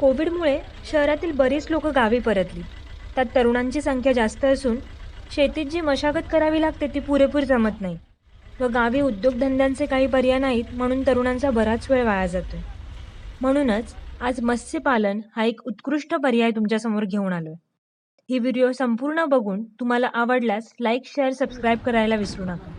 कोविडमुळे शहरातील बरीच लोक गावी परतली. त्यात तरुणांची संख्या जास्त असून शेतीत जी मशागत करावी लागते ती पुरेपूर जमत नाही व गावी उद्योगधंद्यांचे काही पर्याय नाहीत म्हणून तरुणांचा बराच वेळ वाया जातो म्हणूनच आज मत्स्यपालन हा एक उत्कृष्ट पर्याय तुमच्यासमोर घेऊन आलो ही व्हिडिओ संपूर्ण बघून तुम्हाला आवडल्यास लाईक शेअर सबस्क्राईब करायला विसरू नका.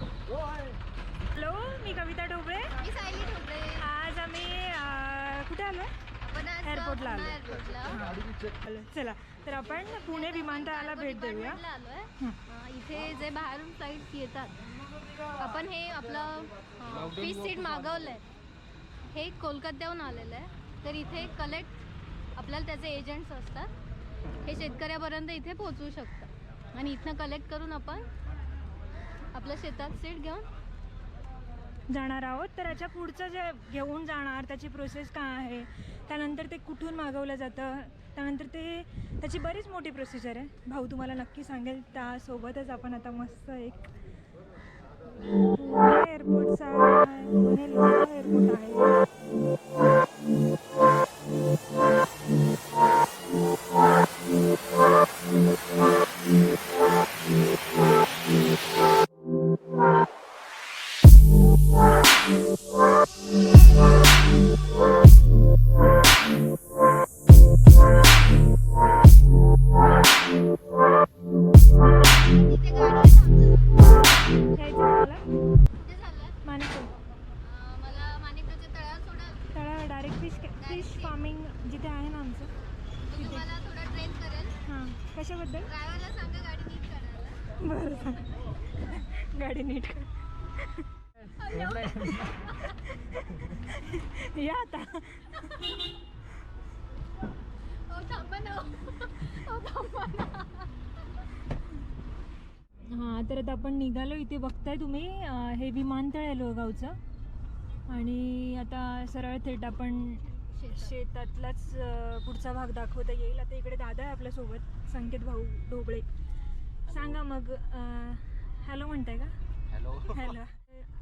हॅलो मी कविता ढोबळे. मी सायली आज आम्ही कुठे आलो एअरपोर्टला आलो. चला तर आपण पुणे विमानतळाला भेट देऊया. इथे जे बाहेरून फ्लाईट्स येतात आपण हे आपलं फिश सीट मागवलंय. हे कोलकात्याहून आलेलं आहे. तर इथे कलेक्ट आपल्याला त्याचे एजंट्स असतात. हे शेतकऱ्यापर्यंत इथे पोहोचवू शकतात. आणि इथनं कलेक्ट करून आपण आपल्या शेतात सीट घेऊन? जाणार आहोत. तर याच्या पुढचं जे घेऊन जाणार त्याची प्रोसेस काय आहे त्यानंतर ते कुठून मागवलं जातं त्यानंतर ते त्याची बरीच मोठी प्रोसिजर आहे. भाऊ तुम्हाला नक्की सांगेल त्यासोबतच आपण आता मस्त एक पुणे एअरपोर्टचा पुणे एअरपोर्ट आहे. फार्मिंग जिथे आहे ना आमचं तो तुम्हाला थोडा ट्रेन करेल. हां. कशाबद्दल? ड्रायव्हरला सांगा गाडी नीट करायला. बरं सांग गाडी नीट कर. या आता. हो थांबा ना. हो थांबा ना. हां तर आता आपण निघालो इथे बघताय तुम्ही हे विमानतळ आहे लोहगावचं. आणि आता सरळ थेट आपण शेतातलाच पुढचा भाग दाखवता येईल. आता इकडे दादा आहे आपल्यासोबत संकेत भाऊ ढोबळे. सांगा मग हॅलो म्हणताय का? हेलो. हॅलो.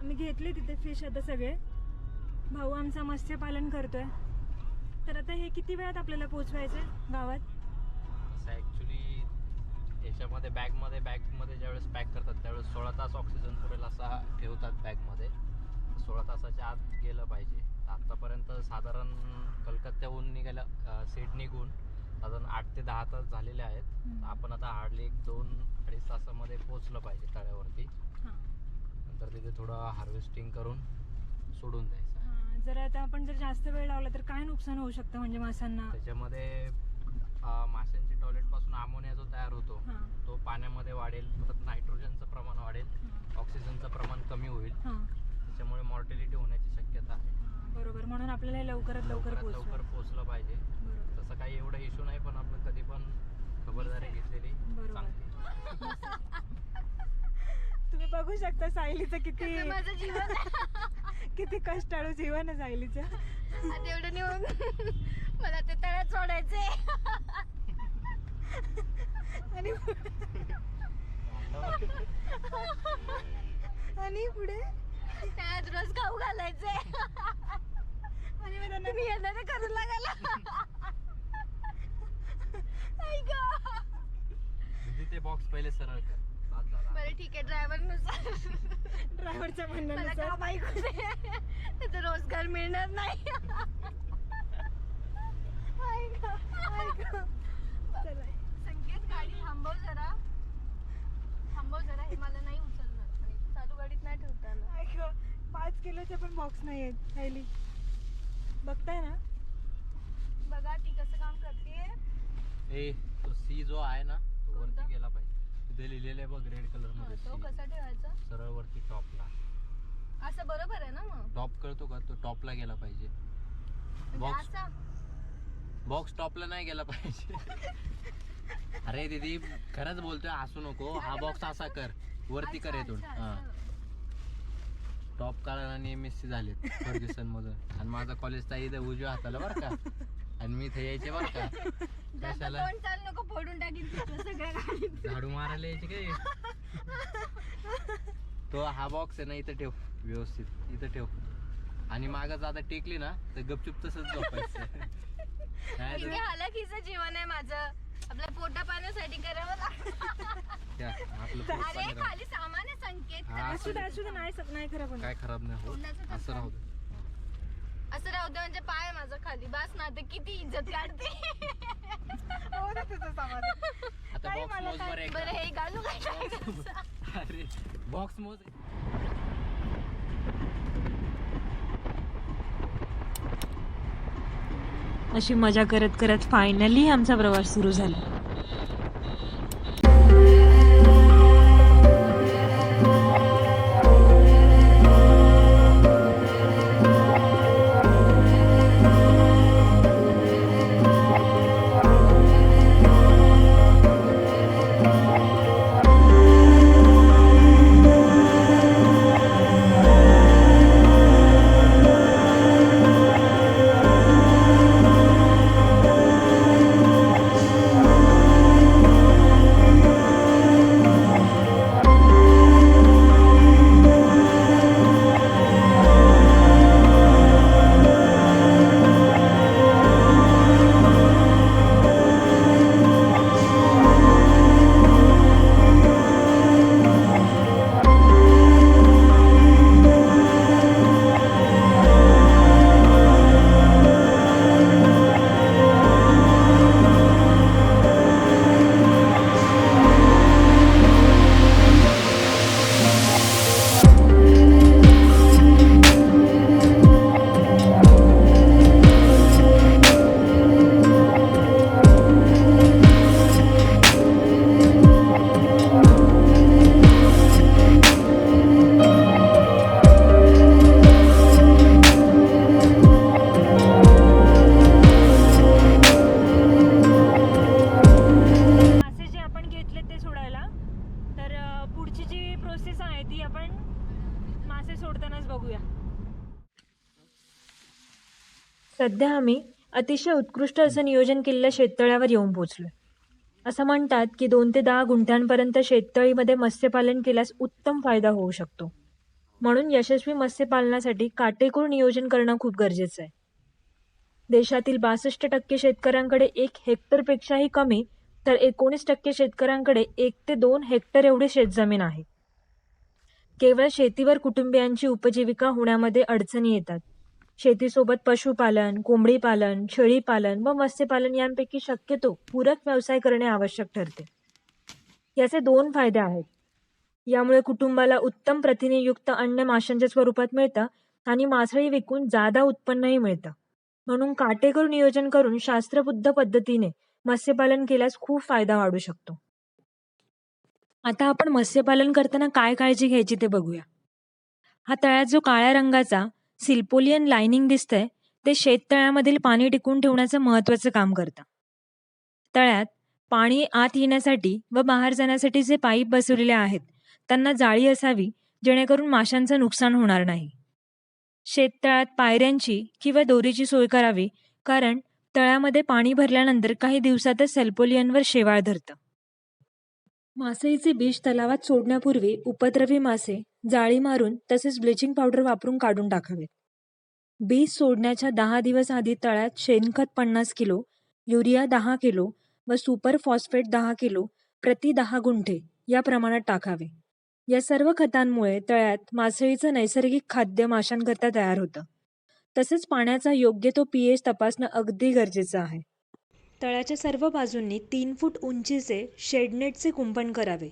आम्ही घेतले तिथे फिश आता सगळे. भाऊ आमचा मत्स्यपालन करतोय. तर आता हे किती वेळात आपल्याला पोचवायचं आहे गावात? असं ॲक्च्युली याच्यामध्ये बॅगमध्ये बॅगमध्ये ज्यावेळेस पॅक करतात त्यावेळेस सोळा तास ऑक्सिजन पुरेल असा ठेवतात बॅगमध्ये सोळा तासाच्या आत गेलं पाहिजे. आत्तापर्यंत साधारण कलकत्त्याहून निघायला सीट निघून साधारण आठ ते दहा तास झालेले आहेत. आपण आता हार्डली एक दोन अडीच तासामध्ये पोचलं पाहिजे तळ्यावरती. नंतर तिथे थोडं हार्वेस्टिंग करून सोडून द्यायचं. हां जर आता आपण जर जास्त वेळ लावला तर काय नुकसान होऊ शकतं म्हणजे माशांना? त्याच्यामध्ये माशांची टॉयलेटपासून अमोनिया जो तयार होतो तो पाण्यामध्ये वाढेल परत नायट्रोजनचं प्रमाण वाढेल ऑक्सिजनचं प्रमाण कमी होईल. त्याच्यामुळे मॉर्टिलिटी होण्याची शक्यता आहे. बरोबर. म्हणून आपल्याला लवकरात लवकर लवकरात लवकर पोहोचलं पाहिजे. बरोबर. तसं काही एवढा इश्यू नाही पण आपण कधी पण खबरदारी घेतलेली तुम्ही बघू शकता सायलीचं किती कसं माझं जीवन? किती कष्टाळू जीवन आहे सायलीचं. आता एवढं नेऊन मला ते तळ्यात सोडायचे आणि आणि पुढे? तळ्यात रोज खाऊ घालायचे. त्यांना तुम्ही येणार करू लागायला. दीदी ते बॉक्स पहिले सरळ कर. बरं ठीक आहे ड्रायव्हरनुसार ड्रायव्हरच्या म्हणण्यानुसार बाईक त्याचं रोजगार मिळणार नाही. आई गं, आई गं. चला. संकेत गाडी थांबव जरा. थांबव जरा हे मला नाही गाडीत नाही ठेवता येणार. आई गं, पाच किलोचे पण बॉक्स नाही आहेत सायली बघताय ना? बघा ती कसं काम करते. ए तो सी जो आहे ना तो कोणता? वरती गेला पाहिजे. तिथे लिहिलेलं आहे बघ रेड कलरमध्ये तो सी कसा ठेवायचा? सरळ वरती टॉपला असं बरोबर आहे ना मग? टॉप कळतो का? तो टॉपला गेला पाहिजे. म्हणजे बॉक्स असा? बॉक्स टॉपला नाही गेला पाहिजे. अरे दीदी खरंच बोलतोय हसू नको. हा बॉक्स असा कर. वरती कर अच्छा, अच्छा, हा. अच्छा. टॉप काढायला आणि एम एस सी झालेत फर्ग्युसन मधून आणि माझा कॉलेज तर इथं उजव्या हाताला बरं का. आणि मी इथे यायचे बरं का. कशाला? तोंड चाल नको फोडून टाकीन तुझं झाडू मारायला यायचे काय तो हा बॉक्स आहे ना इथं ठेव. व्यवस्थित. इथं ठेव. आणि मागं जाता टेकली ना तर गपचूप तसंच झोपायचं. काय हालाकीचं जीवन आहे माझं. आपल्या पोटा पाण्यासाठी करावं लागतं. त्या, आपलं पोट अरे पाणी. खाली सामान आहे संकेत. हा, त्याला असू दे असू दे नाही नाही खराब होणार. काय खराब नाही होत. कोणाचं असं? राहू दे. असं राहू दे म्हणजे पाय माझा खाली. बस ना ते किती इज्जत काढते. आता बॉक्स मोज बरं हे घालू काय? अरे बॉक्स मोज अशी मजा करत करत फायनली आमचा प्रवास सुरू झाला. सध्या आम्ही अतिशय उत्कृष्ट असं नियोजन केलेल्या शेततळ्यावर येऊन पोचलो असं म्हणतात की दोन ते दहा गुंठ्यांपर्यंत शेततळीमध्ये मत्स्यपालन केल्यास उत्तम फायदा होऊ शकतो. म्हणून यशस्वी मत्स्यपालनासाठी काटेकोर नियोजन करणं खूप गरजेचं आहे. देशातील बासष्ट टक्के शेतकऱ्यांकडे एक हेक्टरपेक्षाही कमी तर एकोणीस टक्के शेतकऱ्यांकडे एक ते दोन हेक्टर एवढी शेतजमीन आहे. केवळ शेतीवर कुटुंबियांची उपजीविका होण्यामध्ये अडचणी येतात. शेतीसोबत पशुपालन कोंबडी पालन शेळी पालन व मत्स्यपालन यांपैकी शक्यतो पूरक व्यवसाय करणे आवश्यक ठरते. याचे दोन फायदे आहेत. यामुळे कुटुंबाला उत्तम प्रथिनेयुक्त अन्न माशांच्या स्वरूपात मिळतं आणि मासळी विकून जादा उत्पन्नही मिळतं. म्हणून काटेकोर नियोजन करून शास्त्रबुद्ध पद्धतीने मत्स्यपालन केल्यास खूप फायदा वाढू शकतो. आता आपण मत्स्यपालन करताना काय काळजी घ्यायची ते बघूया. हा तळ्यात जो काळ्या रंगाचा सिल्पोलियन लाइनिंग दिसतंय ते शेततळ्यामधील पाणी टिकून ठेवण्याचं महत्त्वाचं काम करतं. तळ्यात पाणी आत येण्यासाठी व बाहेर जाण्यासाठी जे पाईप बसवलेले आहेत त्यांना जाळी असावी जेणेकरून माशांचं नुकसान होणार नाही. शेततळ्यात पायऱ्यांची किंवा दोरीची सोय करावी कारण तळ्यामध्ये पाणी भरल्यानंतर काही दिवसातच सेल्पोलियनवर शेवाळ धरतं. मासळीचे विष तलावात सोडण्यापूर्वी उपद्रवी मासे जाळी मारून तसेच ब्लिचिंग पावडर वापरून काढून टाकावेत बीज सोडण्याच्या दहा दिवस आधी तळ्यात शेणखत पन्नास किलो युरिया दहा किलो व सुपर फॉस्फेट दहा किलो प्रति दहा गुंठे या प्रमाणात टाकावे. या सर्व खतांमुळे तळ्यात मासळीचं नैसर्गिक खाद्य माशांकरता तयार होतं. तसेच पाण्याचा योग्य तो पी एच तपासणं अगदी गरजेचं आहे. तळाच्या सर्व बाजूंनी तीन फूट उंचीचे शेडनेटचे कुंपण करावे.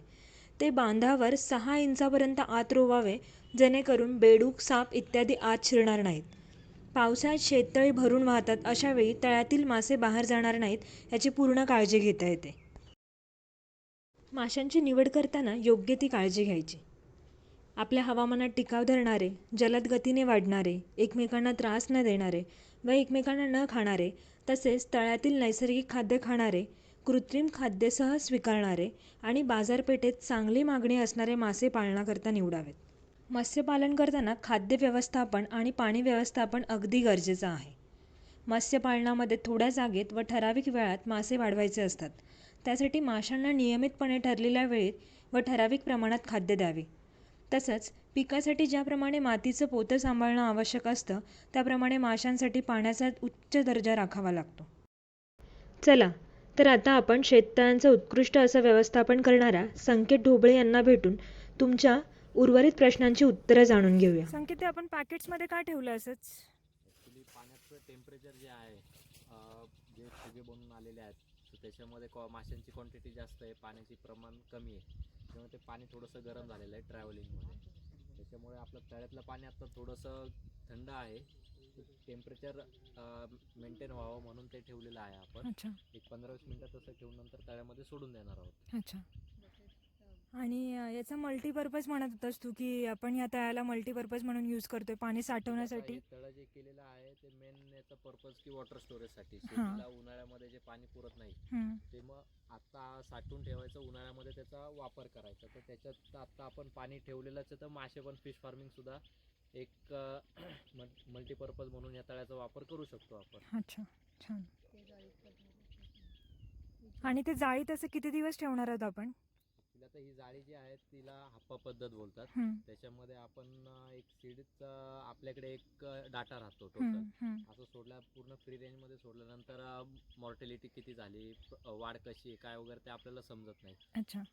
ते बांधावर सहा इंचापर्यंत आत रोवावे जेणेकरून बेडूक साप इत्यादी आत शिरणार नाहीत. पावसाळ्यात शेततळी भरून वाहतात अशावेळी तळ्यातील मासे बाहेर जाणार नाहीत याची पूर्ण काळजी घेता येते. माशांची निवड करताना योग्य ती काळजी घ्यायची. आपल्या हवामानात टिकाव धरणारे जलद गतीने वाढणारे एकमेकांना त्रास न देणारे व एकमेकांना न खाणारे तसेच तळ्यातील नैसर्गिक खाद्य खाणारे कृत्रिम खाद्यसह स्वीकारणारे आणि बाजारपेठेत चांगली मागणी असणारे मासे पालनाकरता निवडावेत. मत्स्यपालन करताना खाद्य व्यवस्थापन आणि पाणी व्यवस्थापन अगदी गरजेचं आहे. मत्स्यपालनामध्ये थोड्या जागेत व ठराविक वेळात मासे वाढवायचे असतात. त्यासाठी माशांना नियमितपणे ठरलेल्या वेळेत व ठराविक प्रमाणात खाद्य द्यावे. तसंच पिकासाठी ज्याप्रमाणे मातीचं पोतं सांभाळणं आवश्यक असतं त्याप्रमाणे माशांसाठी पाण्याचा उच्च दर्जा राखावा लागतो. चला तर आता आपण शेततळ्यांचं उत्कृष्ट असं व्यवस्थापन करणाऱ्या संकेत ढोबळे यांना भेटून तुमच्या उर्वरित प्रश्नांची उत्तरं जाणून घेऊया. संकेत आपण पॅकेट्समध्ये का ठेवलं असंच? ॲक्च्युली पाण्याचं टेम्परेचर जे आहे अं, जे फुगे बनून आलेले आहेत तर त्याच्यामध्ये कॉ माशांची क्वांटिटी जास्त आहे पाण्याची प्रमाण कमी आहे. त्यामुळे ते पाणी थोडंसं गरम झालेलं आहे ट्रॅव्हलिंगमध्ये त्याच्यामुळे आपलं तळ्यातलं पाणी आता थोडंसं थंड आहे. टेम्परेचर मेंटेन व्हावं म्हणून ते ठेवलेलं आहे आपण. एक पंधरा वीस मिनटं तसं ठेवून नंतर तळ्यामध्ये सोडून देणार आहोत. अच्छा. आणि याचा मल्टीपर्पज म्हणत होतास तू की आपण या तळ्याला मल्टीपर्पज म्हणून यूज करतोय पाणी साठवण्यासाठी? तळं जे केलेलं आहे ते मेन याचा पर्पज की वॉटर स्टोरेजसाठी हां. शेतीला उन्हाळ्यामध्ये जे पाणी पुरत नाही ते मग आता साठवून ठेवायचं उन्हाळ्यामध्ये त्याचा वापर करायचा. तर त्याच्यात आता आपण पाणी ठेवलेलंच तर मासे पण फिश फार्मिंग सुद्धा एक मल्टीपर्पज म्हणून या तळ्याचा वापर करू शकतो आपण. अच्छा छान. आणि ते जाळी तसं किती दिवस ठेवणार आहोत आपण? आता ही जाळी जी आहे तिला हप्पा पद्धत बोलतात. त्याच्यामध्ये आपण एक सीडचा आपल्याकडे एक डाटा राहतो टोटल. असं सोडल्या पूर्ण फ्री रेंजमध्ये सोडल्यानंतर मॉर्टेलिटी किती झाली वाढ कशी आहे काय वगैरे ते आपल्याला समजत नाही.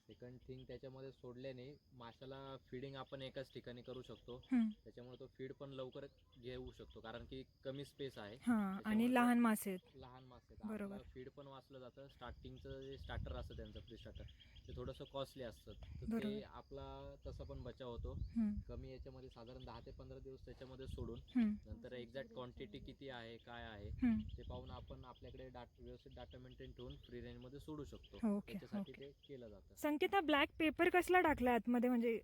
सेकंड थिंग त्याच्यामध्ये सोडल्याने माशाला फिडिंग आपण एकाच ठिकाणी करू शकतो. त्याच्यामुळे तो फीड पण लवकर घेऊ शकतो कारण की कमी स्पेस आहे. आणि लहान मासे लहान मासे बरोबर. फीड पण वाचलं जातं. स्टार्टिंगचं जे स्टार्टर असतं त्यांचं प्री स्टार्टर ते थोडंसं कॉस्टली असतं. तर ते बरोबर. आपला तसा पण बचाव होतो. हम्म, कमी याच्यामध्ये साधारण दहा ते पंधरा दिवस त्याच्यामध्ये सोडून हम्म, नंतर एक्झॅक्ट क्वांटिटी किती आहे काय आहे हम्म. ते पाहून आपण आपल्याकडे डाट व्यवस्थित डाटा मेंटेन ठेवून फ्री रेंजमध्ये सोडू शकतो. ओके त्याच्यासाठी ओके ते केलं जातं. संकेत हा ब्लॅक पेपर कसला टाकला आतमध्ये? म्हणजे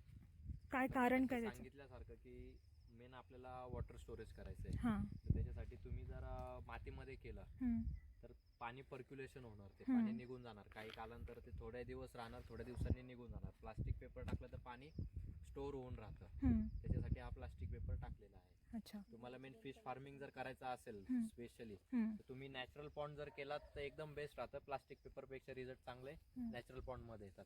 काय कारण काय त्याचं? सांगितल्यासारखं की मेन आपल्याला वॉटर स्टोरेज करायचं आहे हां. तर त्याच्यासाठी तुम्ही जर अं, मातीमध्ये केलं. हम्म, तर पाणी पर्क्युलेशन होणार ते. पाणी निघून जाणार. काही कालांतर ते थोड्या दिवस राहणार थोड्या दिवसांनी निघून जाणार. प्लास्टिक पेपर टाकलं तर पाणी स्टोअर होऊन राहतं. त्याच्यासाठी हा प्लास्टिक पेपर टाकलेला आहे. अच्छा. तुम्हाला मेन फिश फार्मिंग जर करायचं असेल. स्पेशली तर तुम्ही नॅचरल पॉन्ड जर केलात तर एकदम बेस्ट राहतं. प्लास्टिक पेपरपेक्षा रिझल्ट चांगले. नॅचरल पॉन्डमध्ये येतात.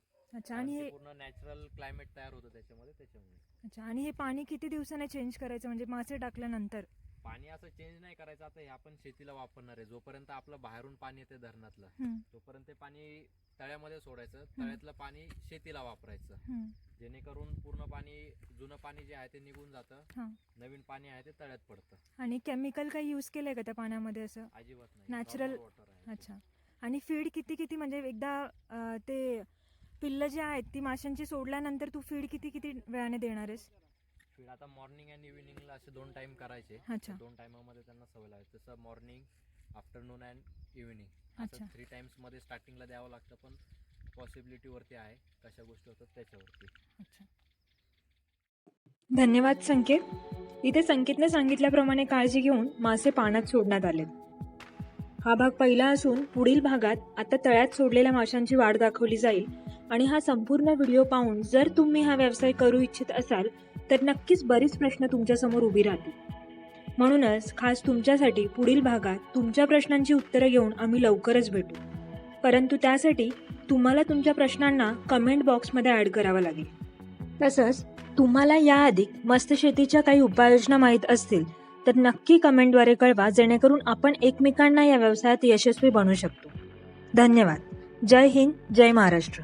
आणि पूर्ण नॅचरल क्लायमेट तयार होतं त्याच्यामध्ये त्याच्यामुळे. अच्छा आणि हे पाणी किती दिवसाने चेंज करायचं? म्हणजे मासे टाकल्यानंतर. पाणी असं चेंज नाही करायचं. आता हे आपण शेतीला वापरणार आहे. जोपर्यंत आपलं बाहेरून पाणी येते धरणातलं तोपर्यंत ते पाणी तळ्यामध्ये सोडायचं. तळ्यातलं पाणी शेतीला वापरायचं. जेणेकरून पूर्ण पाणी जुनं पाणी जे आहे ते निघून जातं. नवीन पाणी आहे ते तळ्यात पडतं. आणि केमिकल काही यूज केलंय का त्या पाण्यामध्ये असं? अजिबात नाही. Natural- वॉटर आहे. अच्छा. आणि फीड किती किती म्हणजे एकदा ते पिल्लं जे आहेत ती माशांची सोडल्यानंतर तू फीड किती किती वेळाने देणार आहेस? फीड आता मॉर्निंग अँड इव्हिनिंगला असे दोन टाइम करायचे. अच्छा. दोन टाइमामध्ये त्यांना सवय लावायची. जसं मॉर्निंग आफ्टरनून अँड इव्हिनिंग. अच्छा. असं थ्री टाइम्समध्ये स्टार्टिंगला द्यावं लागतं पण पॉसिबिलिटीवरती आहे कशा गोष्टी होतात त्याच्यावरती. अच्छा. धन्यवाद संकेत. इथे संकेतने सांगितल्याप्रमाणे काळजी घेऊन मासे पाण्यात सोडण्यात आले. हा भाग पहिला असून पुढील भागात आता तळ्यात सोडलेल्या माशांची वाढ दाखवली जाईल. आणि हा संपूर्ण व्हिडिओ पाहून जर तुम्ही हा व्यवसाय करू इच्छित असाल तर नक्कीच बरीच प्रश्न तुमच्यासमोर उभी राहतील. म्हणूनच खास तुमच्यासाठी पुढील भागात तुमच्या प्रश्नांची उत्तरं घेऊन आम्ही लवकरच भेटू. परंतु त्यासाठी तुम्हाला तुमच्या प्रश्नांना कमेंट बॉक्समध्ये ॲड करावं लागेल. तसंच तुम्हाला याआधी मस्त शेतीच्या काही उपाययोजना माहीत असतील तर नक्की कमेंटद्वारे कळवा जेणेकरून आपण एकमेकांना या व्यवसायात यशस्वी बनू शकतो. धन्यवाद. जय हिंद जय महाराष्ट्र.